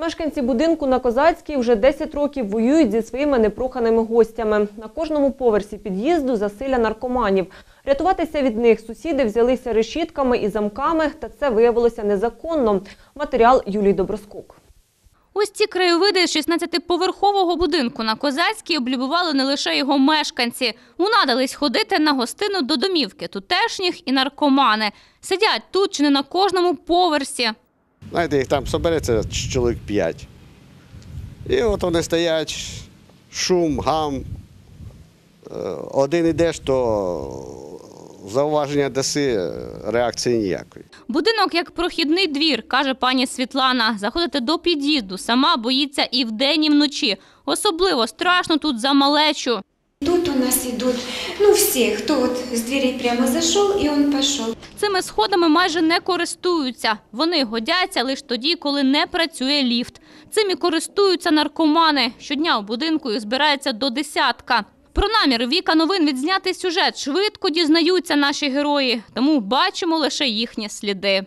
Мешканці будинку на Козацькій вже 10 років воюють зі своїми непроханими гостями. На кожному поверсі під'їзду засилля наркоманів. Рятуватися від них сусіди взялися решітками і замками, та це виявилося незаконно. Матеріал Юлії Доброскок. Ось ці краєвиди 16-поверхового будинку на Козацькій облюбували не лише його мешканці. Унадились ходити на гостину до домівки тутешніх і наркомани. Сидять тут чи не на кожному поверсі. Знаєте, їх там собереться чоловік п'ять. І от вони стоять, шум, гам. Е, Один ідеш, то зауваження даси, реакції ніякої. Будинок як прохідний двір, каже пані Світлана. Заходити до під'їзду сама боїться і вдень, і вночі. Особливо страшно тут за малечу. Тут у нас идут, ну все, кто вот с дверей прямо зашел, и он пошел. Цими сходами майже не користуються. Вони годяться лише тоді, коли не працює ліфт. Цим і користуються наркомани. Щодня у будинку їх збирається до десятка. Про намір Віка новин відзняти сюжет швидко дізнаються наші герої, тому бачимо лише їхні сліди.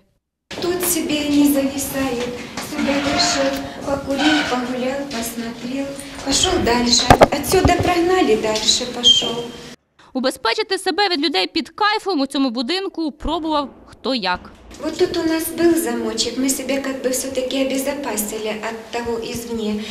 Тут себе не зависает Сюда пришел, покурил, погулял, посмотрел, пошел дальше. Отсюда прогнали, дальше пошел. Убезпечити себе від людей під кайфом у цьому будинку пробував хто як. Вот тут у нас был замочек, мы себя как бы все-таки обезопасили от того извне.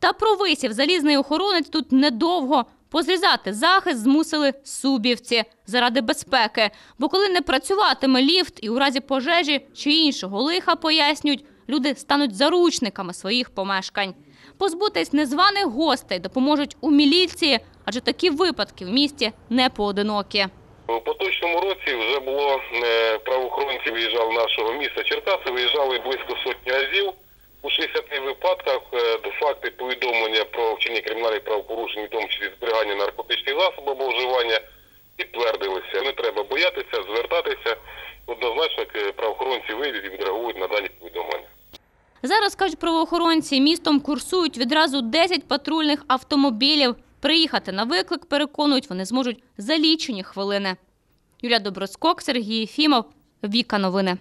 Та провисів залізний охоронець тут недовго. Позрізати захист змусили субівці заради безпеки. Бо коли не працюватиме ліфт і у разі пожежі чи іншого лиха, пояснюють, люди стануть заручниками своїх помешкань. Позбутись незваних гостей допоможуть у міліції, адже такі випадки в місті не поодинокі. У поточному році вже було е, правоохоронці виїжджали нашого міста Черкаси, виїжджали близько сотні разів. У 60 випадках е, факти повідомлення про вчинення кримінальних правопорушень, в тому числі зберігання наркотичних засобів або вживання, підтвердилися. Не треба боятися, звертатися. Однозначно е, правоохоронці вийдуть і відреагують на дані повідомлення. Зараз, кажуть правоохоронці, містом курсують відразу 10 патрульних автомобілів. Приїхати на виклик, переконують, вони зможуть за лічені хвилини. Юлія Доброскок, Сергій Єфімов, Віка Новини.